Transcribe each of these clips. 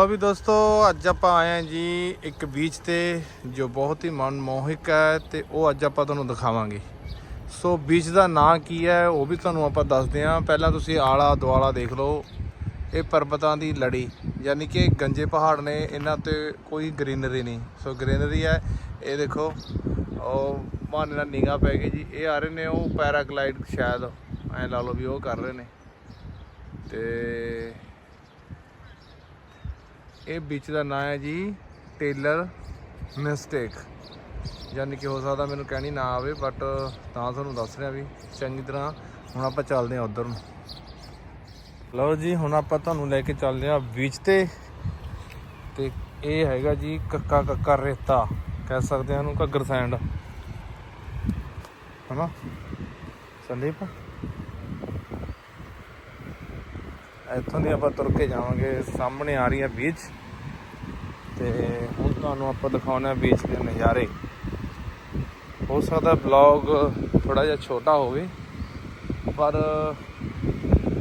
ਲਓ ਵੀ ਦੋਸਤੋ, ਅੱਜ ਆਪਾਂ ਆਏ ਹਾਂ ਜੀ ਇੱਕ ਬੀਚ ਤੇ, ਜੋ ਬਹੁਤ ਹੀ ਮਨਮੋਹਕ ਹੈ ਤੇ ਉਹ ਅੱਜ ਆਪਾਂ ਤੁਹਾਨੂੰ ਦਿਖਾਵਾਂਗੇ। ਸੋ ਬੀਚ ਦਾ ਨਾਂ ਕੀ ਹੈ, ਉਹ ਵੀ ਤੁਹਾਨੂੰ ਆਪਾਂ ਦੱਸਦੇ ਹਾਂ। ਪਹਿਲਾਂ ਤੁਸੀਂ ਆਲਾ ਦੁਆਲਾ ਦੇਖ ਲਓ, ਇਹ ਪਰਬਤਾਂ ਦੀ ਲੜੀ, ਯਾਨੀ ਕਿ ਗੰਜੇ ਪਹਾੜ ਨੇ, ਇਹਨਾਂ ਤੇ ਕੋਈ ਗ੍ਰੀਨਰੀ ਨਹੀਂ। ਸੋ ਗ੍ਰੀਨਰੀ ਹੈ, ਇਹ ਦੇਖੋ, ਉਹ ਮਾਨੇ ਨਾਲ ਨਿਗਾਹ ਪੈ ਗਈ ਜੀ। ਇਹ ਆ ਰਹੇ ਨੇ ਉਹ ਪੈਰਾਗਲਾਈਡ ਸ਼ਾਇਦ, ਐ ਲਾ ਲਓ ਵੀ ਉਹ ਕਰ ਰਹੇ ਨੇ। ਤੇ ਇਹ ਬੀਚ ਦਾ ਨਾਂ ਹੈ ਜੀ ਟੇਲਰ ਮਿਸਟੇਕ। ਯਾਨੀ ਕਿ ਹੋ ਸਕਦਾ ਮੈਨੂੰ ਕਹਿਣੀ ਨਾ ਆਵੇ ਬਟ ਤਾਂ ਤੁਹਾਨੂੰ ਦੱਸ ਰਿਹਾ ਵੀ ਚੰਗੀ ਤਰ੍ਹਾਂ ਹੁਣ ਆਪਾਂ ਚੱਲਦੇ ਹਾਂ ਉਧਰ ਨੂੰ। ਲਓ ਜੀ, ਹੁਣ ਆਪਾਂ ਤੁਹਾਨੂੰ ਲੈ ਕੇ ਚੱਲਦੇ ਹਾਂ ਬੀਚ ਤੇ। ਤੇ ਇਹ ਹੈਗਾ ਜੀ ਕੱਕਾ ਕੱਕਾ ਰੇਤਾ, ਕਹਿ ਸਕਦੇ ਹਾਂ ਇਹਨੂੰ ਘੱਗਰ ਸੈਂਡ। ਹਨਾ? ਸੰਦੀਪ? ਇੱਥੋਂ ਦੀ ਆਪਾਂ ਤੁਰ ਕੇ ਜਾਵਾਂਗੇ, ਸਾਹਮਣੇ ਆ ਰਹੀ ਹੈ ਬੀਚ ਤੇ ਹੁਣ ਤੁਹਾਨੂੰ ਆਪਾਂ ਦਿਖਾਉਣਾ ਬੀਚ ਦੇ ਨਜ਼ਾਰੇ। ਹੋ ਸਕਦਾ ਬਲੌਗ ਥੋੜਾ ਜਿਹਾ ਛੋਟਾ ਹੋਵੇ, ਪਰ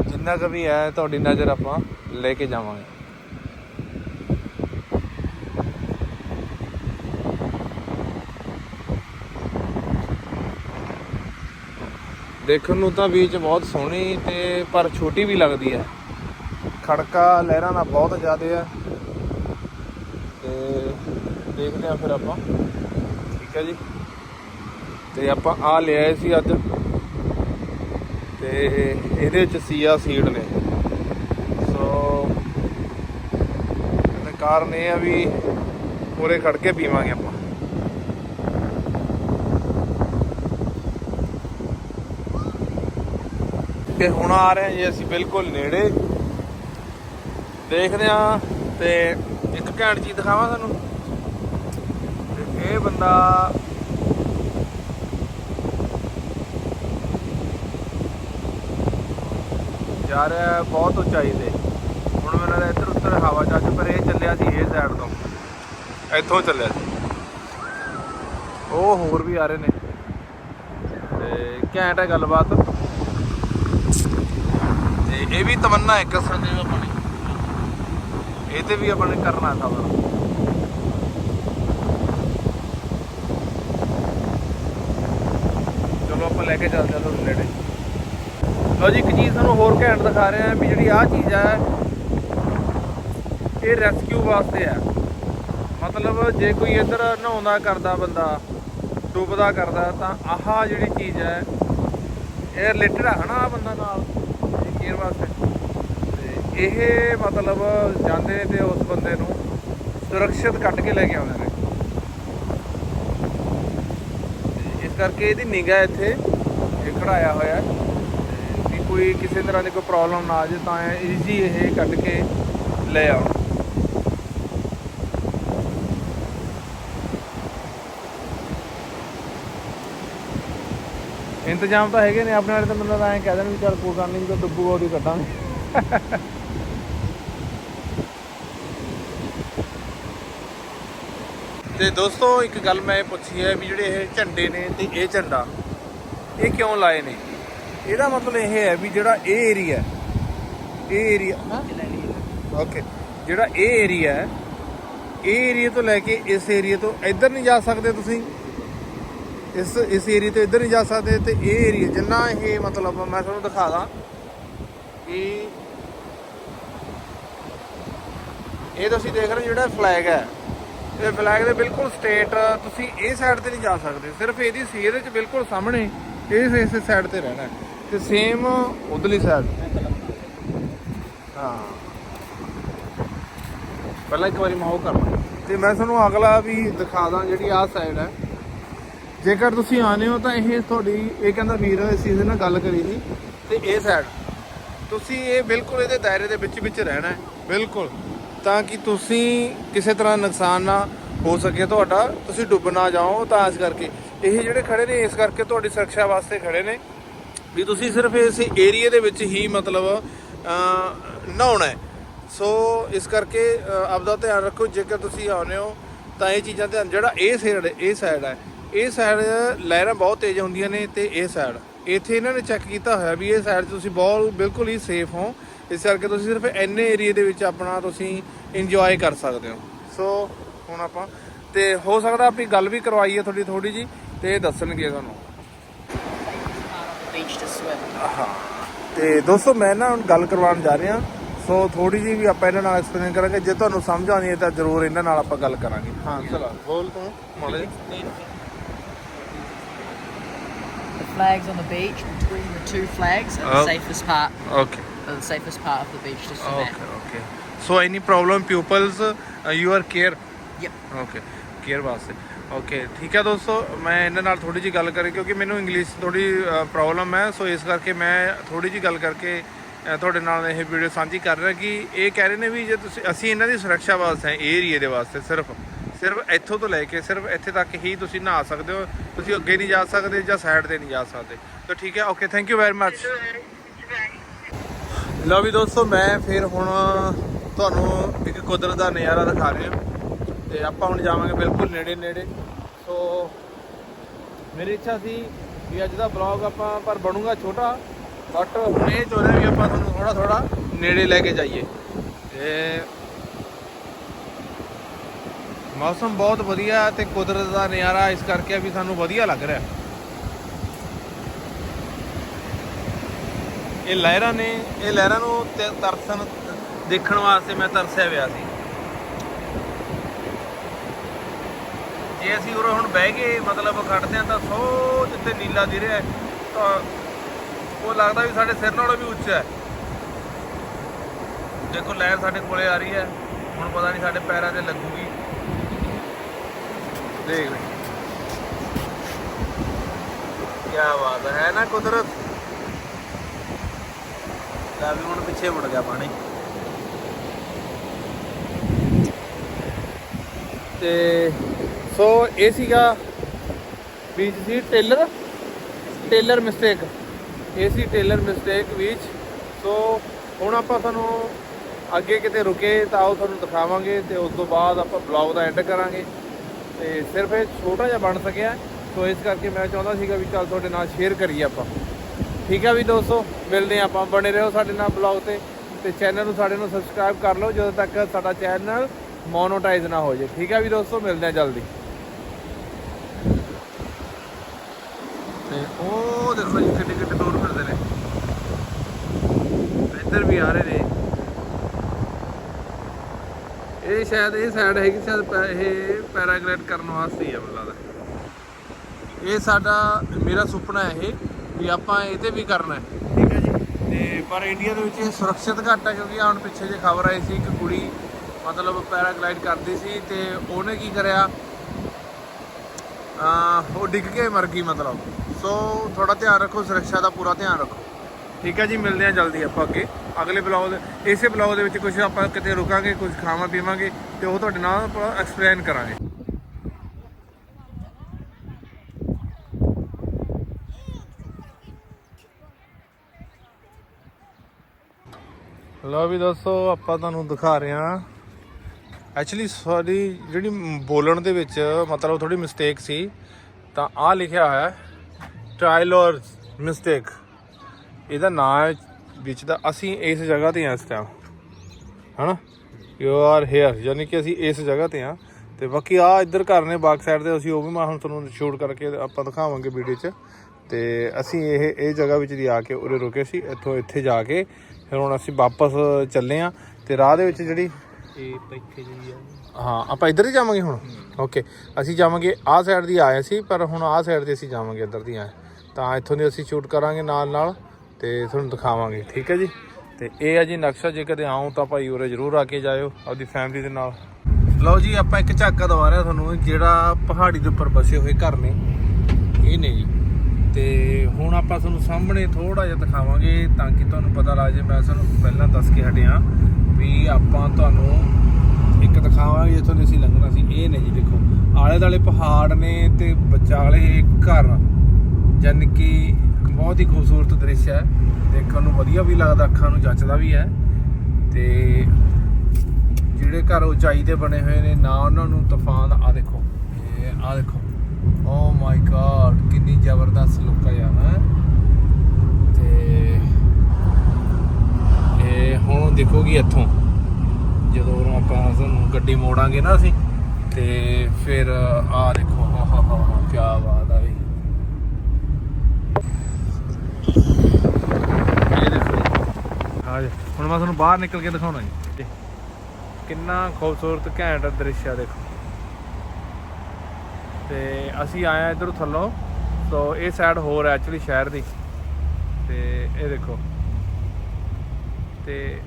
ਜਿੰਨਾ ਕੁ ਵੀ ਹੈ, ਤੁਹਾਡੀ ਨਜ਼ਰ ਆਪਾਂ ਲੈ ਕੇ ਜਾਵਾਂਗੇ। ਦੇਖਣ ਨੂੰ ਤਾਂ ਬੀਚ ਬਹੁਤ ਸੋਹਣੀ ਤੇ ਪਰ ਛੋਟੀ ਵੀ ਲੱਗਦੀ ਹੈ। ਖੜਕਾ ਲਹਿਰਾਂ ਦਾ ਬਹੁਤ ਜ਼ਿਆਦਾ ਹੈ ਤੇ ਦੇਖਦੇ ਆ ਫਿਰ ਆਪਾਂ। ਠੀਕ ਹੈ ਜੀ। ਤੇ ਆਪਾਂ ਆ ਲਿਆਏ ਸੀ ਅੱਜ। ਤੇ ਇਹਦੇ ਵਿੱਚ ਸੀਆ ਸੀਡ ਨੇ। ਸੋ ਇਹਦਾ ਕਾਰਨ ਇਹ ਆ ਵੀ ਪੂਰੇ ਖੜ ਕੇ ਪੀਵਾਂਗੇ ਆਪਾਂ। ਤੇ ਹੁਣ ਆ ਰਹੇ ਹਾਂ ਜੀ ਅਸੀਂ ਬਿਲਕੁਲ ਨੇੜੇ। ਦੇਖਦੇ ਆ ਤੇ ਇੱਕ ਘੈਂਟ ਚੀਜ਼ ਦਿਖਾਵਾਂ ਤੁਹਾਨੂੰ। ਤੇ ਇਹ ਬੰਦਾ ਜਾ ਰਿਹਾ ਬਹੁਤ ਉਚਾਈ ਤੇ। ਹੁਣ ਮੈਨੂੰ ਲੱਗਦਾ ਇੱਧਰ ਉੱਧਰ ਹਵਾ ਚੱਜ ਪਰ ਇਹ ਚੱਲਿਆ ਸੀ ਇਹ ਸਾਈਡ ਤੋਂ। ਇੱਥੋਂ ਚੱਲਿਆ ਸੀ। ਉਹ ਹੋਰ ਵੀ ਆ ਰਹੇ ਨੇ। ਤੇ ਘੈਂਟ ਹੈ ਗੱਲਬਾਤ। ਤੇ ਇਹ ਵੀ ਤਮੰਨਾ ਇੱਕ ਸੰਜੇ ਪਾਣੀ ਇਹ ਤੇ ਵੀ ਆਪਾਂ ਨੇ ਕਰਨਾ ਖਬਰ ਚਲੋ ਆਪਾਂ ਲੈ ਕੇ ਚੱਲਦੇ ਹਾਂ ਤੁਹਾਨੂੰ ਨੇੜੇ। ਲਓ ਜੀ, ਇੱਕ ਚੀਜ਼ ਤੁਹਾਨੂੰ ਹੋਰ ਘੈਂਟ ਦਿਖਾ ਰਹੇ ਆ ਵੀ ਜਿਹੜੀ ਆਹ ਚੀਜ਼ ਹੈ, ਇਹ ਰੈਸਕਿਊ ਵਾਸਤੇ ਹੈ। ਮਤਲਬ ਜੇ ਕੋਈ ਇੱਧਰ ਨਹਾਉਂਦਾ ਕਰਦਾ ਬੰਦਾ, ਡੁੱਬਦਾ ਕਰਦਾ, ਤਾਂ ਆਹ ਜਿਹੜੀ ਚੀਜ਼ ਹੈ, ਇਹ ਰਿਲੇਟਡ ਹੈ ਨਾ ਆਹ ਬੰਦਾ ਨਾਲ, ਇਹ ਕੇਅਰ ਵਾਸਤੇ? ਇਹ ਮਤਲਬ ਜਾਂਦੇ ਨੇ ਤੇ ਉਸ ਬੰਦੇ ਨੂੰ ਸੁਰੱਖਿਅਤ ਕੱਢ ਕੇ ਲੈ ਕੇ ਆਉਂਦੇ ਨੇ। ਇਸ ਕਰਕੇ ਇਹਦੀ ਨਿਗਾਹ ਇੱਥੇ ਇਹ ਖੜਾਇਆ ਹੋਇਆ ਹੈ। ਤੇ ਕੋਈ ਕਿਸੇ ਤਰ੍ਹਾਂ ਦੀ ਕੋਈ ਪ੍ਰੋਬਲਮ ਨਾ ਆ ਜਾਏ ਤਾਂ ਈਜ਼ੀ ਇਹ ਕੱਢ ਕੇ ਲੈ ਆਉਣ। ਇੰਤਜ਼ਾਮ ਤਾਂ ਹੈਗੇ ਨੇ ਆਪਣੇ ਵਾਲੇ ਤਾਂ ਬੰਦਾ ਐਂ ਕਹਿ ਦੇਣ ਵੀ ਚੱਲ ਕੋਈ ਗੱਲ ਨਹੀਂ ਜਦੋਂ ਡੁੱਬੂਗਾ ਉਹਦੀ ਕੱਢਾਂਗੇ। ਤੇ ਦੋਸਤੋ ਇੱਕ ਗੱਲ ਮੈਂ ਪੁੱਛੀ ਹੈ ਵੀ ਜਿਹੜੇ ਇਹ ਝੰਡੇ ਨੇ ਤੇ ਇਹ ਝੰਡਾ ਇਹ ਕਿਉਂ ਲਾਏ ਨੇ? ਇਹਦਾ ਮਤਲਬ ਇਹ ਹੈ ਵੀ ਜਿਹੜਾ ਇਹ ਏਰੀਆ ਇਹ ਏਰੀਆ ਓਕੇ ਜਿਹੜਾ ਇਹ ਏਰੀਆ ਹੈ ਇਹ ਏਰੀਆ ਤੋਂ ਲੈ ਕੇ ਇਸ ਏਰੀਆ ਤੋਂ ਇੱਧਰ ਨਹੀਂ ਜਾ ਸਕਦੇ ਤੁਸੀਂ। ਇਸ ਇਸ ਏਰੀਆ ਤੋਂ ਇੱਧਰ ਨਹੀਂ ਜਾ ਸਕਦੇ ਤੇ ਇਹ ਏਰੀਆ ਜਿੰਨਾ ਇਹ ਮਤਲਬ ਮੈਂ ਤੁਹਾਨੂੰ ਦਿਖਾ ਦਾਂ ਕਿ ਇਹ ਤੁਸੀਂ ਦੇਖ ਰਹੇ ਜਿਹੜਾ ਫਲੈਗ ਹੈ। ਇਹ ਬਲੈਕ ਦੇ ਬਿਲਕੁਲ ਸਟੇਟ, ਤੁਸੀਂ ਇਹ ਸਾਈਡ ਤੇ ਨਹੀਂ ਜਾ ਸਕਦੇ। ਸਿਰਫ ਇਹਦੀ ਸੀ ਇਹਦੇ ਚ ਬਿਲਕੁਲ ਸਾਹਮਣੇ ਇਸ ਇਸ ਸਾਈਡ ਤੇ ਰਹਿਣਾ ਹੈ। ਤੇ ਸੇਮ ਉਧਰਲੀ ਸਾਈਡ ਹਾਂ। ਪਹਿਲਾਂ ਇੱਕ ਵਾਰੀ ਮੈਂ ਉਹ ਕਰਨਾ ਤੇ ਮੈਂ ਤੁਹਾਨੂੰ ਅਗਲਾ ਵੀ ਦਿਖਾ ਦਾਂ ਜਿਹੜੀ ਆਹ ਸਾਈਡ ਹੈ। ਜੇਕਰ ਤੁਸੀਂ ਆਨੇ ਹੋ ਤਾਂ ਇਹ ਤੁਹਾਡੀ, ਇਹ ਕਹਿੰਦਾ ਵੀਰ ਇਸ ਚੀਜ਼ ਨਾਲ ਗੱਲ ਕਰੀ ਸੀ ਤੇ ਇਹ ਸਾਈਡ ਤੁਸੀਂ ਇਹ ਬਿਲਕੁਲ ਇਹਦੇ ਦਾਇਰੇ ਦੇ ਵਿੱਚ ਵਿੱਚ ਰਹਿਣਾ ਹੈ। ਬਿਲਕੁਲ। ਤਾਂ ਕਿ ਤੁਸੀਂ ਕਿਸੇ ਤਰ੍ਹਾਂ ਨੁਕਸਾਨ ਨਾ ਹੋ ਸਕੇ, ਤੁਹਾਡਾ ਤੁਸੀਂ ਡੁੱਬ ਨਾ ਜਾਓ, ਤਾਂ ਇਸ ਕਰਕੇ। ਇਹ ਜਿਹੜੇ ਖੜੇ ਨੇ, ਇਸ ਕਰਕੇ ਤੁਹਾਡੀ ਸੁਰੱਖਿਆ ਵਾਸਤੇ ਖੜੇ ਨੇ। ਵੀ ਤੁਸੀਂ ਸਿਰਫ ਇਸ ਏਰੀਆ ਦੇ ਵਿੱਚ ਹੀ ਮਤਲਬ ਨਹਾਉਣਾ ਸੋ, ਇਸ ਕਰਕੇ ਆਪਦਾ ਧਿਆਨ ਰੱਖੋ, ਜੇਕਰ ਤੁਸੀਂ ਆਉਂਦੇ ਹੋ, ਤਾਂ ਇਹ ਚੀਜ਼ਾਂ ਧਿਆਨ, ਜਿਹੜਾ ਇਹ ਸਾਈਡ ਇਹ ਸਾਈਡ ਹੈ। ਇਹ ਸਾਈਡ ਲਹਿਰਾਂ ਬਹੁਤ ਤੇਜ਼ ਹੁੰਦੀਆਂ ਨੇ ਤੇ ਇਹ ਸਾਈਡ ਇੱਥੇ ਇਹਨਾਂ ਨੇ ਚੈੱਕ ਕੀਤਾ ਹੋਇਆ ਵੀ ਇਹ ਸਾਈਡ ਤੁਸੀਂ ਬਹੁਤ, ਬਿਲਕੁਲ ਹੀ ਸੇਫ ਹੋ। ਇਸ ਕਰਕੇ ਤੁਸੀਂ ਸਿਰਫ ਇੰਨੇ ਏਰੀਆ ਦੇ ਵਿੱਚ ਆਪਣਾ ਤੁਸੀਂ ਇੰਜੋਏ ਕਰ ਸਕਦੇ ਹੋ। ਸੋ ਹੁਣ ਆਪਾਂ ਤੇ ਹੋ ਸਕਦਾ ਆਪਣੀ ਗੱਲ ਵੀ ਕਰਵਾਈਏ ਥੋੜੀ ਥੋੜੀ ਜੀ ਤੇ ਇਹ ਦੱਸਣਗੇ ਤੁਹਾਨੂੰ. ਹਾਂ। ਤੇ ਦੋਸਤੋ ਮੈਂ ਨਾ ਹੁਣ ਗੱਲ ਕਰਵਾਉਣ ਜਾ ਰਿਹਾ। ਸੋ ਥੋੜੀ ਜੀ ਵੀ ਆਪਾਂ ਇਹਨਾਂ ਨਾਲ ਐਕਸਪਲੇਨ ਕਰਾਂਗੇ। ਜੇ ਤੁਹਾਨੂੰ ਸਮਝ ਆਉਂਦੀ ਹੈ ਤਾਂ ਜ਼ਰੂਰ ਇਹਨਾਂ ਨਾਲ ਆਪਾਂ ਗੱਲ ਕਰਾਂਗੇ। ਹਾਂ ਚਲੋ ਬੋਲ ਤੂੰ ਮਾੜੇ The flags on the beach between the two flags are Oh. the safest part, okay are the safest part of the beach to swim Okay, okay. So any problem pupils, uh, you are care. at. Yep. Okay, care ਵਾਸਤੇ. Okay, ਠੀਕ ਹੈ ਦੋਸਤੋ ਮੈਂ ਇਹਨਾਂ ਨਾਲ ਥੋੜੀ ਜੀ ਗੱਲ ਕਰੀ ਕਿਉਂਕਿ ਮੈਨੂੰ ਇੰਗਲਿਸ਼ ਥੋੜੀ ਪ੍ਰੋਬਲਮ ਹੈ ਸੋ ਇਸ ਕਰਕੇ ਮੈਂ ਥੋੜੀ ਜੀ ਗੱਲ ਕਰਕੇ ਅ, ਤੁਹਾਡੇ ਨਾਲ ਇਹ ਵੀਡੀਓ ਸਾਂਝੀ ਕਰ ਰਿਹਾ ਕਿ ਇਹ ਕਹਿ ਰਹੇ ਨੇ ਵੀ ਜੇ ਤੁਸੀਂ ਅਸੀਂ ਇਹਨਾਂ ਦੀ ਸੁਰੱਖਿਆ ਵਾਸਤੇ ਇਹ ਏਰੀਏ ਦੇ ਵਾਸਤੇ ਸਿਰਫ ਸਿਰਫ ਇੱਥੋਂ ਤੋਂ ਲੈ ਕੇ ਸਿਰਫ ਇੱਥੇ ਤੱਕ ਹੀ ਤੁਸੀਂ ਨਹਾ ਸਕਦੇ ਹੋ ਤੁਸੀਂ ਅੱਗੇ ਨਹੀਂ ਜਾ ਸਕਦੇ ਜਾਂ ਸਾਈਡ ਤੇ ਨਹੀਂ ਜਾ ਸਕਦੇ ਤਾਂ ਠੀਕ ਹੈ okay thank you very much ਲਓ ਵੀ ਦੋਸਤੋ, ਮੈਂ ਫਿਰ ਹੁਣ ਤੁਹਾਨੂੰ ਇੱਕ ਕੁਦਰਤ ਦਾ ਨਜ਼ਾਰਾ ਦਿਖਾ ਰਿਹਾ। ਤੇ ਆਪਾਂ ਹੁਣ ਜਾਵਾਂਗੇ ਬਿਲਕੁਲ ਨੇੜੇ ਨੇੜੇ। ਸੋ ਮੇਰੀ ਇੱਛਾ ਸੀ ਵੀ ਅੱਜ ਦਾ ਬਲੌਗ ਆਪਾਂ, ਪਰ ਬਣੂਗਾ ਛੋਟਾ। ਬਟ ਹੁਣ ਇਹ ਚਾਹੁੰਦੇ ਵੀ ਆਪਾਂ ਤੁਹਾਨੂੰ ਥੋੜਾ ਥੋੜਾ ਨੇੜੇ ਲੈ ਕੇ ਜਾਈਏ। ਤੇ ਮੌਸਮ ਬਹੁਤ ਵਧੀਆ ਤੇ ਕੁਦਰਤ ਦਾ ਨਜ਼ਾਰਾ ਇਸ ਕਰਕੇ ਵੀ ਸਾਨੂੰ ਵਧੀਆ ਲੱਗ ਰਿਹਾ। ਇਹ ਲਹਿਰਾਂ ਨੇ ਇਹ ਲਹਿਰਾਂ ਨੂੰ ਤੇ ਤਰਸਣ ਦੇਖਣ ਵਾਸਤੇ ਮੈਂ ਤਰਸਿਆ ਪਿਆ ਸੀ। ਜੇ ਅਸੀਂ ਉਰੇ ਹੁਣ ਬਹਿ ਗਏ ਮਤਲਬ ਖੜਦੇ ਆ ਤਾਂ ਸੋ ਜਿੱਥੇ ਨੀਲਾ ਦਿਖ ਰਿਹਾ ਹੈ, ਤਾਂ ਉਹ ਲੱਗਦਾ ਵੀ ਸਾਡੇ ਸਿਰ ਨਾਲੋਂ ਵੀ ਉੱਚਾ ਹੈ। ਦੇਖੋ ਲਹਿਰ ਸਾਡੇ ਕੋਲੇ ਆ ਰਹੀ ਹੈ ਹੁਣ ਪਤਾ ਨਹੀਂ ਸਾਡੇ ਪੈਰਾਂ ਤੇ ਲੱਗੂਗੀ। ਦੇਖ ਲੈ। ਕੀ ਬਾਤ ਹੈ ਨਾ ਕੁਦਰਤ? ਲੈ ਵੀ ਹੁਣ ਪਿੱਛੇ ਮੁੜ ਗਿਆ ਪਾਣੀ। ਤੇ ਸੋ ਇਹ ਸੀਗਾ ਬੀਚ ਸੀ ਟੇਲਰ ਟੇਲਰ ਮਿਸਟੇਕ। ਇਹ ਸੀ ਟੇਲਰ ਮਿਸਟੇਕ ਬੀਚ। ਸੋ ਹੁਣ ਆਪਾਂ ਤੁਹਾਨੂੰ ਅੱਗੇ ਕਿਤੇ ਰੁਕੇ ਤਾਂ ਉਹ ਤੁਹਾਨੂੰ ਦਿਖਾਵਾਂਗੇ ਤੇ ਉਸ ਤੋਂ ਬਾਅਦ ਆਪਾਂ ਬਲੌਗ ਦਾ ਐਂਡ ਕਰਾਂਗੇ। ਤੇ ਸਿਰਫ ਇਹ ਛੋਟਾ ਜਿਹਾ ਬਣ ਸਕਿਆ। ਸੋ ਇਸ ਕਰਕੇ ਮੈਂ ਚਾਹੁੰਦਾ ਸੀਗਾ ਵੀ ਚੱਲ ਤੁਹਾਡੇ ਨਾਲ ਸ਼ੇਅਰ ਕਰੀਏ ਆਪਾਂ। ਠੀਕ ਆ ਵੀ ਦੋਸਤੋ, ਮਿਲਦੇ ਹਾਂ ਆਪਾਂ, ਬਣੇ ਰਹੋ ਸਾਡੇ ਨਾਲ ਬਲੌਗ ਤੇ। ਤੇ ਚੈਨਲ ਨੂੰ ਸਾਡੇ ਨੂੰ ਸਬਸਕ੍ਰਾਈਬ ਕਰ ਲਓ, ਜਦੋਂ ਤੱਕ ਸਾਡਾ ਚੈਨਲ ਮੋਨੋਟਾਈਜ਼ ਨਾ ਹੋ ਜਾਏ ਠੀਕ ਆ ਵੀ ਦੋਸਤੋ, ਮਿਲਦੇ ਹਾਂ ਜਲਦੀ। ਤੇ ਉਹ ਦੇਖੋ ਜੀ, ਕਿੱਡੇ ਕਿੱਡੇ ਦੂਰ ਫਿਰਦੇ ਨੇ। ਇੱਧਰ ਵੀ ਆ ਰਹੇ ਨੇ। ਇਹ ਸ਼ਾਇਦ, ਇਹ ਸਾਈਡ ਹੈਗੀ, ਸ਼ਾਇਦ ਇਹ ਪੈਰਾਗਲਾਈਡ ਕਰਨ ਵਾਸਤੇ ਹੀ ਆ, ਮੈਨੂੰ ਲੱਗਦਾ। ਇਹ ਸਾਡਾ, ਮੇਰਾ ਸੁਪਨਾ ਹੈ ਇਹ। ਵੀ ਆਪਾਂ ਇਹਦੇ ਵੀ ਕਰਨਾ ਠੀਕ ਹੈ ਜੀ। ਤੇ ਪਰ ਇੰਡੀਆ ਦੇ ਵਿੱਚ ਇਹ ਸੁਰੱਖਿਅਤ ਘੱਟ ਹੈ ਕਿਉਂਕਿ ਹੁਣ ਪਿੱਛੇ ਜੇ ਖਬਰ ਆਈ ਸੀ, ਇੱਕ ਕੁੜੀ ਮਤਲਬ ਪੈਰਾਗਲਾਈਡ ਕਰਦੀ ਸੀ ਤੇ ਉਹਨੇ ਕੀ ਕਰਿਆ? ਆ ਉਹ ਡਿੱਗ ਕੇ ਮਰ ਗਈ ਮਤਲਬ। ਸੋ ਥੋੜਾ ਧਿਆਨ ਰੱਖੋ, ਸੁਰੱਖਿਆ ਦਾ ਪੂਰਾ ਧਿਆਨ ਰੱਖੋ। ਠੀਕ ਹੈ ਜੀ, ਮਿਲਦੇ ਹਾਂ ਜਲਦੀ ਆਪਾਂ ਅੱਗੇ। ਅਗਲੇ ਬਲੌਗ ਇਸੇ ਬਲੌਗ ਦੇ ਵਿੱਚ ਕੁਝ ਆਪਾਂ ਕਿਤੇ ਰੁਕਾਂਗੇ ਕੁਝ ਖਾਵਾਂ ਪੀਵਾਂਗੇ ਤੇ ਉਹ ਤੁਹਾਡੇ ਨਾਲ ਐਕਸਪਲੇਨ ਕਰਾਂਗੇ। ਲਓ ਵੀ ਦੱਸੋ ਆਪਾਂ ਤੁਹਾਨੂੰ ਦਿਖਾ ਰਹੇ ਹਾਂ। ਐਕਚੁਅਲੀ ਸਾਡੀ ਜਿਹੜੀ ਬੋਲਣ ਦੇ ਵਿੱਚ ਮਤਲਬ ਥੋੜੀ ਮਿਸਟੇਕ ਸੀ, ਤਾਂ ਆ ਲਿਖਿਆ ਹੋਇਆ ਟਾਈਲਰ ਮਿਸਟੇਕ ਇਹਦਾ ਨਾਮ ਹੈ ਵਿੱਚ ਦਾ ਅਸੀਂ ਇਸ ਜਗ੍ਹਾ ਤੇ ਹਾਂ ਇਸ ਟਾਈਮ ਹਨਾ? ਯੂ ਆਰ ਹੇਅਰ ਯਾਨੀ ਕਿ ਅਸੀਂ ਇਸ ਜਗ੍ਹਾ ਤੇ ਹਾਂ। ਤੇ ਬਾਕੀ ਆ ਇੱਧਰ ਘਰ ਨੇ, ਬਾਕ ਸਾਈਡ ਤੇ, ਅਸੀਂ ਉਹ ਵੀ ਮੈਂ ਹੁਣ ਤੁਹਾਨੂੰ ਸ਼ੂਟ ਕਰਕੇ ਆਪਾਂ ਦਿਖਾਵਾਂਗੇ ਵੀਡੀਓ 'ਚ। ਤੇ ਅਸੀਂ ਇਹ ਇਹ ਜਗ੍ਹਾ ਵਿੱਚ ਦੀ ਆ ਕੇ ਉਰੇ ਰੁਕੇ ਸੀ, ਇੱਥੋਂ ਇੱਥੇ ਜਾ ਕੇ ਫਿਰ ਹੁਣ ਅਸੀਂ ਵਾਪਸ ਚੱਲੇ ਆ ਤੇ ਰਾਹ ਦੇ ਵਿੱਚ ਜਿਹੜੀ ਤਾਂ ਇੱਥੇ ਆ ਹਾਂ ਆਪਾਂ ਇੱਧਰ ਹੀ ਜਾਵਾਂਗੇ ਹੁਣ? ਓਕੇ ਅਸੀਂ ਜਾਵਾਂਗੇ ਆਹ ਸਾਈਡ ਦੀ ਆਏ ਸੀ ਪਰ ਹੁਣ ਆਹ ਸਾਈਡ ਦੀ ਅਸੀਂ ਜਾਵਾਂਗੇ ਇੱਧਰ ਦੀ ਆਏ। ਤਾਂ ਇੱਥੋਂ ਦੀ ਅਸੀਂ ਸ਼ੂਟ ਕਰਾਂਗੇ ਨਾਲ ਨਾਲ ਤੇ ਤੁਹਾਨੂੰ ਦਿਖਾਵਾਂਗੇ ਠੀਕ ਹੈ ਜੀ? ਤੇ ਇਹ ਹੈ ਜੀ ਨਕਸ਼ਾ ਜੇ ਕਦੇ ਆਉਂ ਤਾਂ ਭਾਈ ਉਰੇ ਜ਼ਰੂਰ ਆ ਕੇ ਜਾਇਓ ਆਪਦੀ ਫੈਮਿਲੀ ਦੇ ਨਾਲ। ਲਓ ਜੀ ਆਪਾਂ ਇੱਕ ਝਾਕਾ ਦਵਾ ਰਿਹਾ ਤੁਹਾਨੂੰ ਜਿਹੜਾ ਪਹਾੜੀ ਦੇ ਉੱਪਰ ਬਸੇ ਹੋਏ ਘਰ ਨੇ। ਇਹ ਨੇ ਜੀ। ਤੇ ਹੁਣ ਆਪਾਂ ਤੁਹਾਨੂੰ ਸਾਹਮਣੇ ਥੋੜਾ ਜਿਹਾ ਦਿਖਾਵਾਂਗੇ ਤਾਂ ਕਿ ਤੁਹਾਨੂੰ ਪਤਾ ਲੱਗ ਜਾਏ, ਮੈਂ ਤੁਹਾਨੂੰ ਪਹਿਲਾਂ ਦੱਸ ਕੇ ਹਟਿਆ ਵੀ ਆਪਾਂ ਤੁਹਾਨੂੰ ਇੱਕ ਦਿਖਾਵਾਂਗੇ ਜਿੱਥੋਂ ਦੀ ਅਸੀਂ ਲੰਘਣਾ ਸੀ। ਇਹ ਨਹੀਂ ਜੀ ਦੇਖੋ ਆਲੇ ਦਾਲੇ ਪਹਾੜ ਨੇ ਤੇ ਵਿਚਾਲੇ ਘਰ, ਜਾਣੀ ਕਿ ਬਹੁਤ ਹੀ ਖੂਬਸੂਰਤ ਦ੍ਰਿਸ਼ ਹੈ। ਦੇਖਣ ਨੂੰ ਵਧੀਆ ਵੀ ਲੱਗਦਾ, ਅੱਖਾਂ ਨੂੰ ਜੱਚਦਾ ਵੀ ਹੈ। ਤੇ ਜਿਹੜੇ ਘਰ ਉਚਾਈ ਤੇ ਬਣੇ ਹੋਏ ਨੇ, ਨਾ ਉਹਨਾਂ ਨੂੰ ਤੂਫਾਨ ਆ ਦੇਖੋ, ਇਹ ਆ ਦੇਖੋ। ਓ ਮਾਈ ਗॉड ਕਿੰਨੀ ਜ਼ਬਰਦਸਤ ਲੁੱਕ ਆ ਯਾਰ ਤੇ ਇਹ ਹੁਣ ਦੇਖੋਗੀ ਇੱਥੋਂ, ਜਦੋਂ ਆਪਾਂ ਤੁਹਾਨੂੰ ਗੱਡੀ ਮੋੜਾਂਗੇ ਨਾ ਅਸੀਂ, ਤੇ ਫਿਰ ਆ ਦੇਖੋ, ਹਾ ਹਾ ਹਾ ਹਾ ਕੀ ਬਾਤ ਆ ਵੀ ਇਹ ਦੇਖੋ, ਆ ਜੀ, ਹੁਣ ਮੈਂ ਤੁਹਾਨੂੰ ਬਾਹਰ ਨਿਕਲ ਕੇ ਦਿਖਾਉਣਾ ਜੀ। ਕਿੰਨਾ ਖੂਬਸੂਰਤ ਘੈਂਟ ਦ੍ਰਿਸ਼ ਆ ਦੇਖੋ। ਤੇ ਅਸੀਂ ਆਏ ਆ ਇਧਰੋਂ ਥੱਲੋਂ। ਸੋ ਇਹ ਸਾਈਡ ਹੋਰ ਹੈ ਐਕਚੁਅਲੀ ਸ਼ਹਿਰ ਦੀ। ਤੇ ਇਹ ਦੇਖੋ। ਤੇ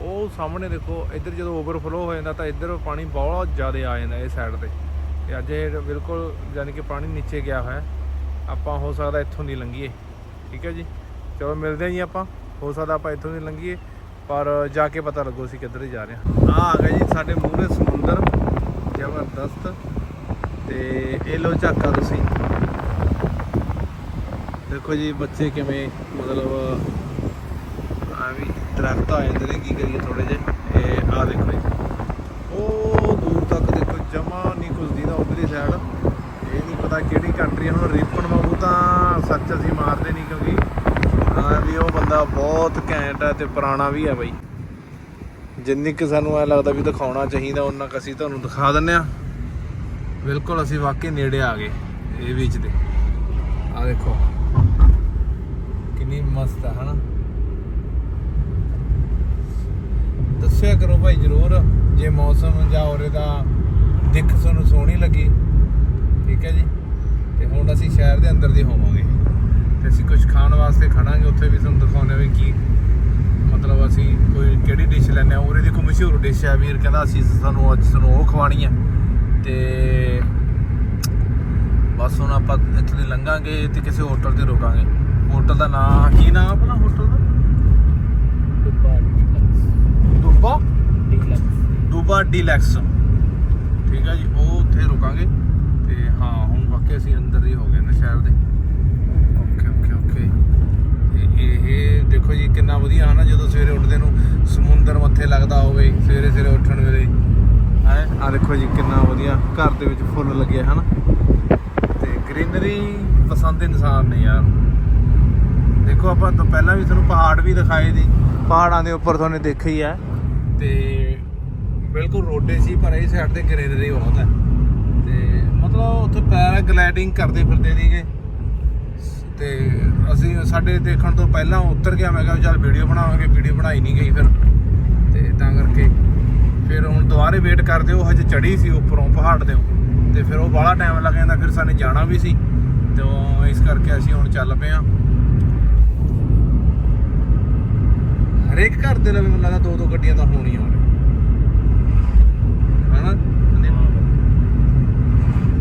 ਉਹ ਸਾਹਮਣੇ ਦੇਖੋ, ਇੱਧਰ ਜਦੋਂ ਓਵਰਫਲੋ ਹੋ ਜਾਂਦਾ ਤਾਂ ਇੱਧਰ ਪਾਣੀ ਬਹੁਤ ਜ਼ਿਆਦਾ ਆ ਜਾਂਦਾ ਇਹ ਸਾਈਡ ਤੇ। ਤੇ ਅੱਜ ਇਹ ਬਿਲਕੁਲ ਯਾਨੀ ਕਿ ਪਾਣੀ ਨੀਚੇ ਗਿਆ ਹੋਇਆ ਆਪਾਂ ਹੋ ਸਕਦਾ ਇੱਥੋਂ ਦੀ ਲੰਘੀਏ। ਠੀਕ ਹੈ ਜੀ? ਚਲੋ, ਮਿਲਦੇ ਹਾਂ ਜੀ ਆਪਾਂ। ਹੋ ਸਕਦਾ ਆਪਾਂ ਇੱਥੋਂ ਦੀ ਲੰਘੀਏ। ਪਰ ਜਾ ਕੇ ਪਤਾ ਲੱਗੋ ਅਸੀਂ ਕਿੱਧਰ ਜਾ ਰਹੇ ਹਾਂ। ਆ ਆ ਗਿਆ ਜੀ ਸਾਡੇ ਮੂਹਰੇ ਸਮੁੰਦਰ। ਜ਼ਬਰਦਸਤ। ਤੇ ਇਹ ਲੋ ਝਾਕਾ ਤੁਸੀਂ। ਦੇਖੋ ਜੀ, ਬੱਚੇ ਕਿਵੇਂ, ਮਤਲਬ ਆ ਵੀ ਦਰਖਤ ਆ ਜਾਂਦੇ ਨੇ, ਕੀ ਕਰੀਏ ਥੋੜੇ ਜਿਹੇ। ਇਹ ਆ ਦੇਖੋ ਜੀ। ਉਹ ਦੂਰ ਤੱਕ ਦੇਖੋ, ਜਮਾ ਨਹੀਂ ਕੁਝ ਦੀਦਾ ਉਧਰਲੀ ਸਾਈਡ ਇਹ ਨਹੀਂ ਪਤਾ ਕਿਹੜੀ ਕੰਟਰੀ ਹੁਣ ਰੀਪਨ ਵਾਂਗੂ ਤਾਂ ਸੱਚ ਅਸੀਂ ਮਾਰਦੇ ਨਹੀਂ ਕਿਉਂਕਿ ਆ ਵੀ ਉਹ ਬੰਦਾ ਬਹੁਤ ਘੈਂਟ ਹੈ ਤੇ ਪੁਰਾਣਾ ਵੀ ਹੈ ਬਾਈ। ਜਿੰਨੀ ਕਿ ਸਾਨੂੰ ਐ ਲੱਗਦਾ ਵੀ ਦਿਖਾਉਣਾ ਚਾਹੀਦਾ ਉਹਨਾਂ ਕੁ ਅਸੀਂ ਤੁਹਾਨੂੰ ਦਿਖਾ ਦਿੰਨੇ ਆ ਬਿਲਕੁਲ ਅਸੀਂ ਵਾਕਈ ਨੇੜੇ ਆ ਗਏ ਇਹ ਵਿੱਚ ਦੇ। ਆ ਦੇਖੋ। ਕਿੰਨੀ ਮਸਤ ਹੈ ਹਨਾ? ਦੱਸਿਆ ਕਰੋ ਭਾਈ ਜਰੂਰ, ਜੇ ਮੌਸਮ ਜਾਂ ਉਰੇ ਦਾ ਦਿੱਖ ਤੁਹਾਨੂੰ ਸੋਹਣੀ ਲੱਗੀ, ਠੀਕ ਹੈ ਜੀ? ਤੇ ਹੁਣ ਅਸੀਂ ਸ਼ਹਿਰ ਦੇ ਅੰਦਰ ਦੀ ਹੋਵਾਂਗੇ। ਤੇ ਅਸੀਂ ਕੁਝ ਖਾਣ ਵਾਸਤੇ ਖੜਾਂਗੇ, ਉੱਥੇ ਵੀ ਤੁਹਾਨੂੰ ਦਿਖਾਉਣੇ ਵੀ ਕੀ ਮਤਲਬ ਅਸੀਂ ਕੋਈ ਕਿਹੜੀ ਡਿਸ਼ ਲੈਣੇ ਆ ਉਹਦੇ ਦੀ ਕੋਈ ਮਸ਼ਹੂਰ ਡਿਸ਼ ਹੈ ਵੀਰ, ਕਹਿੰਦਾ ਅਸੀਂ ਤੁਹਾਨੂੰ ਅੱਜ ਤੁਹਾਨੂੰ ਉਹ ਖਵਾਣੀ ਹੈ। ਤੇ ਬਸ ਹੁਣ ਆਪਾਂ ਇੱਥੇ ਦੀ ਲੰਘਾਂਗੇ ਤੇ ਕਿਸੇ ਹੋਟਲ ਤੇ ਰੁਕਾਂਗੇ। ਹੋਟਲ ਦਾ ਨਾਮ ਕੀ ਨਾਮ ਆਪਣਾ ਹੋਟਲ ਦਾ? ਦੁਬਾ ਡੀਲਕਸ। ਦੁਬਾ? ਡੀਲੈਕਸ। ਠੀਕ ਹੈ ਜੀ ਉਹ ਉੱਥੇ ਰੁਕਾਂਗੇ। ਤੇ ਹਾਂ ਹੁਣ ਵਾਕਿਆ ਅਸੀਂ ਅੰਦਰ ਹੀ ਹੋ ਗਏ ਨੇ ਸ਼ਹਿਰ ਦੇ। Okay okay okay. ਇਹ ਦੇਖੋ ਜੀ ਕਿੰਨਾ ਵਧੀਆ ਹੈ ਨਾ ਜਦੋਂ ਸਵੇਰੇ ਉੱਠਦੇ ਨੂੰ ਸਮੁੰਦਰ ਮੱਥੇ ਲੱਗਦਾ ਹੋਵੇ ਸਵੇਰੇ ਸਵੇਰੇ ਉੱਠਣ ਵੇਲੇ। ਹੈ। ਆ ਦੇਖੋ ਜੀ, ਕਿੰਨਾ ਵਧੀਆ ਘਰ ਦੇ ਵਿੱਚ ਫੁੱਲ ਲੱਗੇ ਹਨ। ਤੇ ਗ੍ਰੀਨਰੀ ਪਸੰਦ ਇਨਸਾਨ ਨੇ ਯਾਰ। ਦੇਖੋ, ਆਪਾਂ ਤੋਂ ਪਹਿਲਾਂ ਵੀ ਤੁਹਾਨੂੰ ਪਹਾੜ ਵੀ ਦਿਖਾਏ ਸੀ। ਪਹਾੜਾਂ ਦੇ ਉੱਪਰ ਤੁਹਾਨੂੰ ਦੇਖਿਆ ਹੀ ਹੈ। ਤੇ ਬਿਲਕੁਲ ਰੋਡੇ ਸੀ, ਪਰ ਇਹ ਸਾਈਡ ਤੇ ਗ੍ਰੀਨਰੀ ਬਹੁਤ ਹੈ। ਤੇ ਮਤਲਬ ਉੱਥੇ ਪੈਰਾਗਲਾਈਡਿੰਗ ਕਰਦੇ ਫਿਰਦੇ ਸੀਗੇ। ਤੇ ਅਸੀਂ ਸਾਡੇ ਦੇਖਣ ਤੋਂ ਪਹਿਲਾਂ ਉਤਰ ਗਿਆ। ਮੈਂ ਕਿਹਾ ਵੀ ਚੱਲ ਵੀਡੀਓ ਬਣਾਵਾਂਗੇ। ਵੀਡੀਓ ਬਣਾਈ ਨਹੀਂ ਗਈ ਫਿਰ। ਤੇ ਤਾਂ ਕਰਕੇ ਫਿਰ ਹੁਣ ਦੁਬਾਰੇ ਵੇਟ ਕਰਦੇ, ਉਹ ਹਜੇ ਚੜੀ ਸੀ ਉੱਪਰੋਂ, ਪਹਾੜ ਦੇ ਤੇ ਫਿਰ ਉਹ ਬਾਹਲਾ ਟਾਈਮ ਲੱਗ ਜਾਂਦਾ, ਫਿਰ ਸਾਨੂੰ ਜਾਣਾ ਵੀ ਸੀ। ਤੇ ਉਹ ਇਸ ਕਰਕੇ ਅਸੀਂ ਹੁਣ ਚੱਲ ਪਏ ਆ ਹਰੇਕ ਘਰ ਦੇ ਲਵੇ ਮੈਨੂੰ ਲੱਗਦਾ ਦੋ ਦੋ ਗੱਡੀਆਂ ਤਾਂ ਹੋਣੀਆਂ ਨੇ। ਹਨਾ?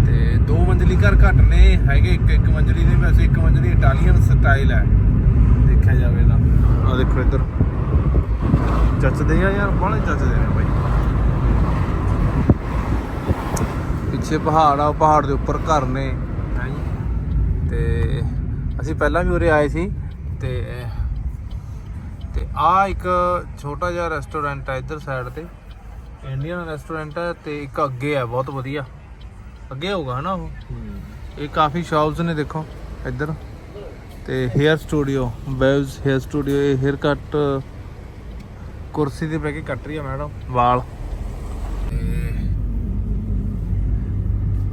ਤੇ ਦੋ ਮੰਜ਼ਲੀ ਘਰ ਘੱਟ ਨੇ, ਹੈਗੇ ਇੱਕ ਇੱਕ ਮੰਜ਼ਲੀ ਦੇ, ਵੈਸੇ ਇੱਕ ਮੰਜ਼ਲੀ ਇਟਾਲੀਅਨ ਸਟਾਈਲ ਹੈ। ਦੇਖਿਆ ਜਾਵੇ ਤਾਂ। ਆ ਦੇਖੋ ਇੱਧਰ। ਜੱਚਦੇ ਆ ਯਾਰ, ਬਾਹਲੇ ਜੱਚਦੇ ਨੇ ਬਾਈ। ਪਿੱਛੇ ਪਹਾੜ ਆ ਉਹ ਪਹਾੜ ਦੇ ਉੱਪਰ ਘਰ ਨੇ। ਤੇ ਅਸੀਂ ਪਹਿਲਾਂ ਵੀ ਉਰੇ ਆਏ ਸੀ। ਤੇ ਤੇ ਆ ਇੱਕ ਛੋਟਾ ਜਿਹਾ ਰੈਸਟੋਰੈਂਟ ਹੈ ਇੱਧਰ ਸਾਈਡ ਤੇ। ਇੰਡੀਅਨ ਰੈਸਟੋਰੈਂਟ ਹੈ ਤੇ ਇੱਕ ਅੱਗੇ ਹੈ ਬਹੁਤ ਵਧੀਆ। ਅੱਗੇ ਹੋਊਗਾ ਹਨਾ ਉਹ? ਇਹ ਕਾਫੀ ਸ਼ਾਪਸ ਨੇ ਦੇਖੋ ਇੱਧਰ। ਤੇ ਹੇਅਰ ਸਟੂਡੀਓ ਬੈਵਸ ਹੇਅਰ ਸਟੂਡੀਓ ਇਹ ਹੇਅਰ ਕੱਟ ਕੁਰਸੀ ਤੇ ਬਹਿ ਕੇ ਕੱਟ ਰਹੀ ਆ ਮੈਡਮ ਵਾਲ ਤੇ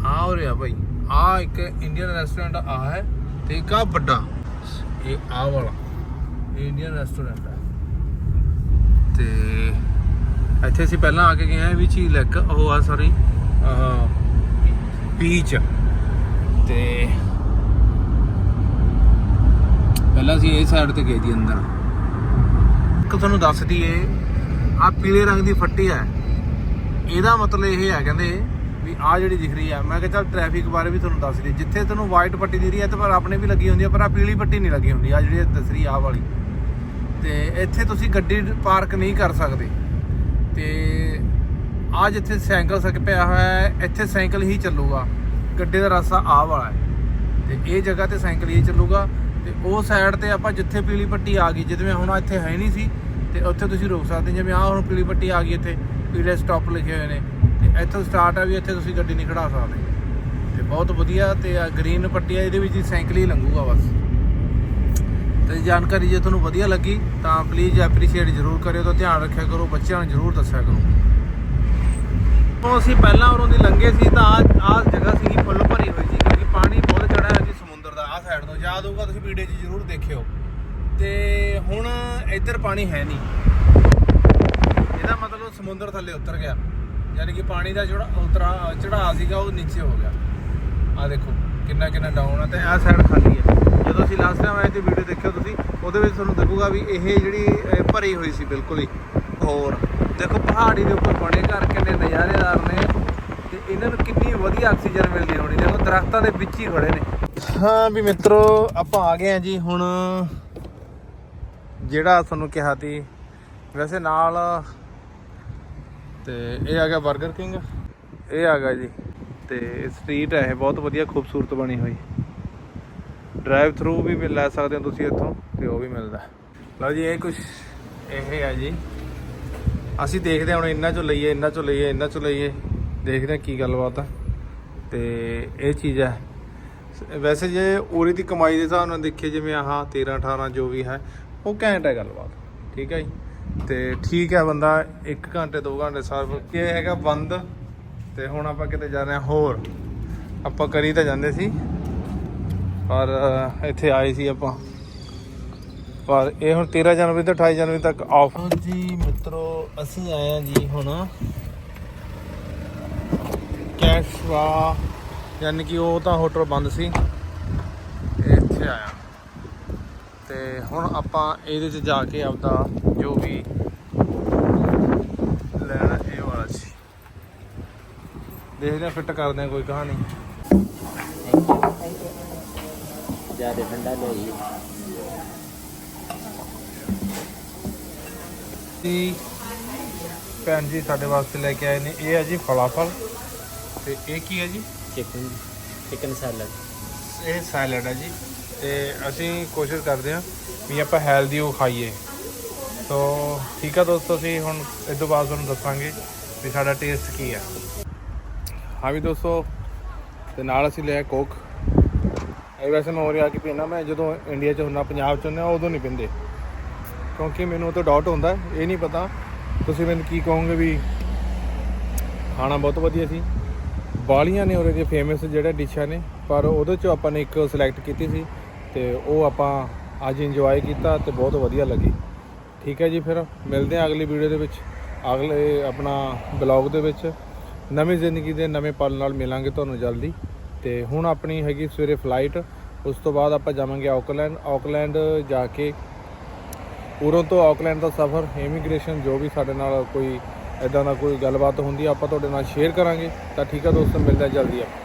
ਆ ਹੋ ਰਿਹਾ ਭਾਈ ਆ ਇੱਕ ਇੰਡੀਅਨ ਰੈਸਟੋਰੈਂਟ ਆ ਹੈ ਤੇ ਇੱਕ ਆ ਵੱਡਾ। ਇਹ ਆ ਵਾਲਾ। ਇਹ ਇੰਡੀਅਨ ਰੈਸਟੋਰੈਂਟ ਹੈ ਤੇ ਇੱਥੇ ਅਸੀਂ ਪਹਿਲਾਂ ਆ ਕੇ ਗਏ ਆ ਵੀ ਝੀਲ ਇੱਕ ਉਹ ਆ ਸਾਰੀ ਬੀਚ ਤੇ ਪਹਿਲਾਂ ਅਸੀਂ ਇਹ ਸਾਈਡ ਤੇ ਗਏ ਦੀ ਅੰਦਰ। ਇੱਕ ਤੁਹਾਨੂੰ ਦੱਸ ਦਈਏ ਆ ਪੀਲੇ ਰੰਗ ਦੀ ਫੱਟੀ ਹੈ ਇਹਦਾ ਮਤਲਬ ਇਹ ਹੈ, ਕਹਿੰਦੇ ਆ ਜਿਹੜੀ ਦਿਖ ਰਹੀ ਆ, ਮੈਂ ਕਿਹਾ ਚੱਲ ਟ੍ਰੈਫਿਕ ਬਾਰੇ ਵੀ ਤੁਹਾਨੂੰ ਦੱਸ ਦਈਏ। ਜਿੱਥੇ ਤੁਹਾਨੂੰ ਵਾਈਟ ਪੱਟੀ ਦਿਖ ਰਹੀ ਹੈ ਤੇ ਪਰ ਆਪਣੇ ਵੀ ਲੱਗੀ ਹੁੰਦੀ ਹੈ ਪਰ ਆ ਪੀਲੀ ਪੱਟੀ ਨਹੀਂ ਲੱਗੀ ਹੁੰਦੀ ਆ ਜਿਹੜੀ ਦਸਰੀ ਆ ਵਾਲੀ। ਤੇ ਇੱਥੇ ਤੁਸੀਂ ਗੱਡੀ ਪਾਰਕ ਨਹੀਂ ਕਰ ਸਕਦੇ। ਤੇ ਆ ਜਿੱਥੇ ਸਾਈਕਲ ਸਕ, ਪਿਆ ਹੋਇਆ ਹੈ, ਇੱਥੇ ਸਾਈਕਲ ਹੀ ਚੱਲੂਗਾ। ਗੱਡੇ ਦਾ ਰਸਤਾ ਆ ਵਾਲਾ ਹੈ। ਤੇ ਇਹ ਜਗ੍ਹਾ ਤੇ ਸਾਈਕਲ ਹੀ ਚੱਲੂਗਾ। ਤੇ ਉਹ ਸਾਈਡ ਤੇ ਆਪਾਂ ਜਿੱਥੇ ਪੀਲੀ ਪੱਟੀ ਆ ਗਈ, ਜਿਵੇਂ ਹੁਣ ਇੱਥੇ ਹੈ ਨਹੀਂ ਸੀ, ਤੇ ਉੱਥੇ ਤੁਸੀਂ ਰੋਕ ਸਕਦੇ ਜਿਵੇਂ ਆ ਹੁਣ ਪੀਲੀ ਪੱਟੀ ਆ ਗਈ ਇੱਥੇ, ਪੀਲੇ ਸਟਾਪ ਲਿਖੇ ਹੋਏ ਨੇ। ਇੱਥੋਂ ਸਟਾਰਟ ਆ ਵੀ ਇੱਥੇ ਤੁਸੀਂ ਗੱਡੀ ਨਹੀਂ ਖੜਾ ਸਕਦੇ। ਤੇ ਬਹੁਤ ਵਧੀਆ ਤੇ ਆ ਗ੍ਰੀਨ ਪੱਟੀ ਆ, ਇਹਦੇ ਵਿੱਚ ਹੀ ਸਾਈਕਲ ਹੀ ਲੰਘੂਗਾ ਬਸ। ਤੇ ਜਾਣਕਾਰੀ ਜੇ ਤੁਹਾਨੂੰ ਵਧੀਆ ਲੱਗੀ, ਤਾਂ ਪਲੀਜ਼ ਐਪਰੀਸ਼ੀਏਟ ਜ਼ਰੂਰ ਕਰਿਓ ਤਾਂ ਧਿਆਨ ਰੱਖਿਆ ਕਰੋ, ਬੱਚਿਆਂ ਨੂੰ ਜ਼ਰੂਰ ਦੱਸਿਆ ਕਰੋ। ਜਦੋਂ ਅਸੀਂ ਪਹਿਲਾਂ ਉਰੋਂ ਦੀ ਲੰਘੇ ਸੀ ਤਾਂ ਆਹ ਆਹ ਜਗ੍ਹਾ ਸੀਗੀ ਫੁੱਲ ਭਰੀ ਹੋਈ ਸੀ, ਕਿਉਂਕਿ ਪਾਣੀ ਬਹੁਤ ਚੜਿਆ ਹੋਇਆ ਸੀ ਸਮੁੰਦਰ ਦਾ, ਆਹ ਸਾਈਡ ਤੋਂ। ਯਾਦ ਹੋਊਗਾ ਤੁਸੀਂ ਵੀਡੀਓ 'ਚ ਜ਼ਰੂਰ ਦੇਖਿਓ। ਤੇ ਹੁਣ ਇੱਧਰ ਪਾਣੀ ਹੈ ਨਹੀਂ। ਇਹਦਾ ਮਤਲਬ ਸਮੁੰਦਰ ਥੱਲੇ ਉਤਰ ਗਿਆ। ਯਾਨੀ ਕਿ ਪਾਣੀ ਦਾ ਜਿਹੜਾ ਉਤਰਾ ਚੜਾਅ ਸੀਗਾ ਉਹ ਨੀਚੇ ਹੋ ਗਿਆ। ਆ ਦੇਖੋ, ਕਿੰਨਾ ਕਿੰਨਾ ਡਾਊਨ ਆ ਤੇ ਆਹ ਸਾਈਡ ਖਾਲੀ ਹੈ ਜਦੋਂ ਅਸੀਂ ਲਾਸਟ ਟਾਈਮ ਆਏ ਤੇ ਵੀਡੀਓ ਦੇਖਿਓ ਤੁਸੀਂ, ਉਹਦੇ ਵਿੱਚ ਤੁਹਾਨੂੰ ਲੱਗੂਗਾ ਵੀ ਇਹ ਜਿਹੜੀ ਭਰੀ ਹੋਈ ਸੀ ਬਿਲਕੁਲ ਹੀ, ਹੋਰ। ਦੇਖੋ ਪਹਾੜੀ ਦੇ ਉੱਪਰ ਬਣੇ ਘਰ ਕਿੰਨੇ ਨਜ਼ਾਰੇਦਾਰ ਨੇ ਤੇ ਇਹਨਾਂ ਨੂੰ ਕਿੰਨੀ ਵਧੀਆ ਆਕਸੀਜਨ ਮਿਲਦੀ ਹੋਣੀ। ਦੇਖੋ ਦਰਖਤਾਂ ਦੇ ਵਿੱਚ ਹੀ ਖੜੇ ਨੇ। ਹਾਂ ਵੀ ਮਿੱਤਰੋ, ਆਪਾਂ ਆ ਗਏ ਆ ਜੀ ਹੁਣ, ਜਿਹੜਾ ਤੁਹਾਨੂੰ ਕਿਹਾ ਸੀ, ਵੈਸੇ ਨਾਲ ਤੇ ਇਹ ਆ ਗਿਆ 버ਗਰ ਕਿੰਗ ਇਹ ਆ ਗਿਆ ਜੀ। ਤੇ ਸਟਰੀਟ ਹੈ ਇਹ, ਬਹੁਤ ਵਧੀਆ ਖੂਬਸੂਰਤ ਬਣੀ ਹੋਈ। ਡਰਾਈਵ ਥਰੂ ਵੀ ਲੈ ਸਕਦੇ ਹੋ ਤੁਸੀਂ ਇੱਥੋਂ, ਤੇ ਉਹ ਵੀ ਮਿਲਦਾ। ਲਓ ਜੀ, ਇਹ ਕੁਝ ਇਹ ਹੈ ਜੀ। ਅਸੀਂ ਦੇਖਦੇ ਹਾਂ ਹੁਣ ਇਹਨਾਂ ਚੋਂ ਲਈਏ ਇਹਨਾਂ ਚੋਂ ਲਈਏ ਇਹਨਾਂ ਚੋਂ ਲਈਏ। ਦੇਖਦੇ ਹਾਂ ਕੀ ਗੱਲਬਾਤ ਆ। ਤੇ ਇਹ ਚੀਜ਼ ਹੈ ਵੈਸੇ ਜੇ ਉਰੇ ਦੀ ਕਮਾਈ ਦੇ ਹਿਸਾਬ ਨਾਲ ਦੇਖੀਏ, ਜਿਵੇਂ ਆਹ 13 18 ਜੋ ਵੀ ਹੈ, ਉਹ ਘੈਂਟ ਹੈ ਗੱਲਬਾਤ। ਠੀਕ ਹੈ ਜੀ। ਤੇ ਠੀਕ ਹੈ ਬੰਦਾ 1 ਘੰਟੇ 2 ਘੰਟੇ ਸਰਵ ਇਹ ਹੈਗਾ ਬੰਦ, ਤੇ ਹੁਣ ਆਪਾਂ ਕਿਤੇ ਜਾ ਰਹੇ ਹਾਂ ਹੋਰ। ਆਪਾਂ ਕਰੀ ਤਾਂ ਜਾਂਦੇ ਸੀ, ਪਰ ਇੱਥੇ ਆਏ ਸੀ ਆਪਾਂ। ਪਰ ਇਹ ਹੁਣ 13 ਜਨਵਰੀ ਤੋਂ 28 ਜਨਵਰੀ ਤੱਕ ਆਫ ਜੀ, ਮਿੱਤਰੋ, ਅਸੀਂ ਆਏ ਹਾਂ ਜੀ ਹੁਣ ਕੈਸ਼ਵਾ ਯਾਨੀ ਕਿ ਉਹ ਤਾਂ ਹੋਟਲ ਬੰਦ ਸੀ ਇਹ ਇੱਥੇ ਆਇਆ। ਤੇ ਹੁਣ ਆਪਾਂ ਇਹਦੇ 'ਚ ਜਾ ਕੇ ਆਪਦਾ ਜੋ ਵੀ ਲੈਣਾ ਇਹ ਵਾਲਾ ਸੀ। ਦੇਖਦੇ ਆ ਫਿੱਟ ਕਰਦੇ ਆ ਕੋਈ ਕਹਾਣੀ। ਜ਼ਿਆਦਾ ਠੰਡਾ ਨਹੀਂ ਜੀ ਭੈਣ ਜੀ ਸਾਡੇ ਵਾਸਤੇ ਲੈ ਕੇ ਆਏ ਨੇ। ਇਹ ਹੈ ਜੀ ਫਲਾਫਲ। ਤੇ ਇਹ ਕੀ ਹੈ ਜੀ? ਚਿਕਨ ਚਿਕਨ ਸੈਲਡ ਇਹ ਸੈਲਡ ਹੈ ਜੀ। ਤੇ ਅਸੀਂ ਕੋਸ਼ਿਸ਼ ਕਰਦੇ ਹਾਂ ਵੀ ਆਪਾਂ ਹੈਲਦੀ ਉਹ ਖਾਈਏ। ਸੋ ਠੀਕ ਆ ਦੋਸਤੋ, ਅਸੀਂ ਹੁਣ ਇਸ ਤੋਂ ਬਾਅਦ ਤੁਹਾਨੂੰ ਦੱਸਾਂਗੇ ਵੀ ਸਾਡਾ ਟੇਸਟ ਕੀ ਹੈ ਹਾਂ ਵੀ ਦੋਸਤੋ, ਤੇ ਨਾਲ ਅਸੀਂ ਲਿਆ ਕੋਕ। ਇਹ ਵੈਸੇ ਮੈਂ ਹੋ ਰਿਹਾ ਕਿ ਪੀਣਾ ਮੈਂ ਜਦੋਂ ਇੰਡੀਆ 'ਚ ਹੁੰਦਾ, ਪੰਜਾਬ 'ਚ ਹੁੰਦਾ, ਉਦੋਂ ਨਹੀਂ ਪੀਂਦੇ। ਕਿਉਂਕਿ ਮੈਨੂੰ ਉਹ ਤੋਂ ਡਾਊਟ ਹੁੰਦਾ, ਇਹ ਨਹੀਂ ਪਤਾ। ਤੁਸੀਂ ਮੈਨੂੰ ਕੀ ਕਹੋਗੇ ਵੀ ਖਾਣਾ ਬਹੁਤ ਵਧੀਆ ਸੀ। ਬਾਲੀਆਂ ਨੇ ਉਰੇ ਦੇ ਫੇਮਸ ਜਿਹੜੇ ਡਿਸ਼ਾਂ ਨੇ, ਪਰ ਉਹਦੇ ਚੋਂ ਆਪਾਂ ਨੇ ਇੱਕ ਸਿਲੈਕਟ ਕੀਤੀ ਸੀ। ਤੇ ਉਹ ਆਪਾਂ ਅੱਜ ਇੰਜੋਏ ਕੀਤਾ ਤੇ ਬਹੁਤ ਵਧੀਆ ਲੱਗੀ। ਠੀਕ ਹੈ ਜੀ, ਫਿਰ ਮਿਲਦੇ ਹਾਂ ਅਗਲੀ ਵੀਡੀਓ ਦੇ ਵਿੱਚ, ਅਗਲੇ ਆਪਣਾ ਬਲੌਗ ਦੇ ਵਿੱਚ। ਨਵੀਂ ਜ਼ਿੰਦਗੀ ਦੇ ਨਵੇਂ ਪਲ ਨਾਲ ਮਿਲਾਂਗੇ ਤੁਹਾਨੂੰ ਜਲਦੀ। ਤੇ ਹੁਣ ਆਪਣੀ ਹੈਗੀ ਸਵੇਰੇ ਫਲਾਈਟ ਉਸ ਤੋਂ ਬਾਅਦ ਆਪਾਂ ਜਾਵਾਂਗੇ ਆਕਲੈਂਡ ਆਕਲੈਂਡ ਜਾ ਕੇ ਉਰੋਂ ਤੋਂ ਆਕਲੈਂਡ ਦਾ ਸਫ਼ਰ ਇਮੀਗ੍ਰੇਸ਼ਨ ਜੋ ਵੀ ਸਾਡੇ ਨਾਲ ਕੋਈ ਇਦਾਂ ਦਾ ਕੋਈ ਗੱਲਬਾਤ ਹੁੰਦੀ ਆ, ਆਪਾਂ ਤੁਹਾਡੇ ਨਾਲ ਸ਼ੇਅਰ ਕਰਾਂਗੇ। ਤਾਂ ਠੀਕ ਆ ਦੋਸਤੋ, ਮਿਲਦੇ ਹਾਂ ਜਲਦੀ ਆਪਾਂ।